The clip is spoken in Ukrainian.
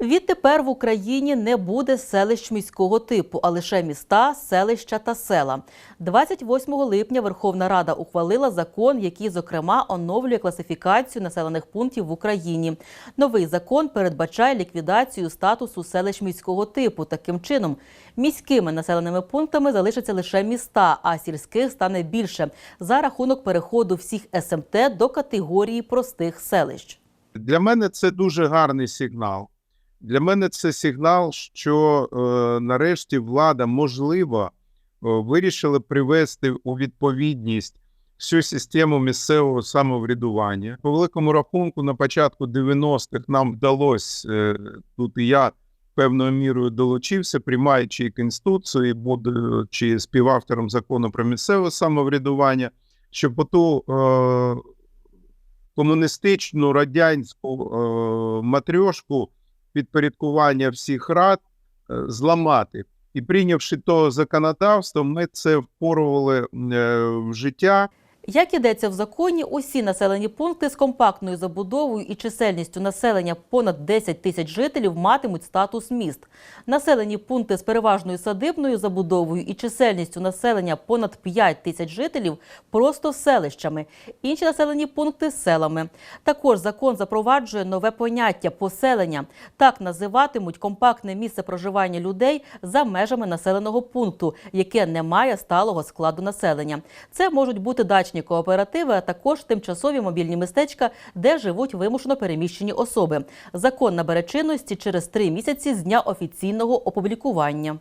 Відтепер в Україні не буде селищ міського типу, а лише міста, селища та села. 28 липня Верховна Рада ухвалила закон, який, зокрема, оновлює класифікацію населених пунктів в Україні. Новий закон передбачає ліквідацію статусу селищ міського типу. Таким чином, міськими населеними пунктами залишаться лише міста, а сільських стане більше за рахунок переходу всіх СМТ до категорії простих селищ. Для мене це дуже гарний сигнал. Для мене це сигнал, що е, нарешті влада, можливо, е, вирішила привести у відповідність всю систему місцевого самоврядування. По великому рахунку, на початку 90-х нам вдалося, е, тут і я певною мірою долучився, приймаючи і конституцію, будучи співавтором закону про місцеве самоврядування, щоб оту е, комуністичну радянську е, матрьошку підпорядкування всіх рад е, зламати. І прийнявши то законодавство, ми це впорували е, в життя. Як ідеться в законі, усі населені пункти з компактною забудовою і чисельністю населення понад 10 тисяч жителів матимуть статус міст. Населені пункти з переважною садибною забудовою і чисельністю населення понад 5 тисяч жителів просто селищами. Інші населені пункти селами. Також закон запроваджує нове поняття поселення. Так називатимуть компактне місце проживання людей за межами населеного пункту, яке не має сталого складу населення. Це можуть бути дачні кооперативи, а також тимчасові мобільні містечка, де живуть вимушено переміщені особи. Закон набере чинності через три місяці з дня офіційного опублікування.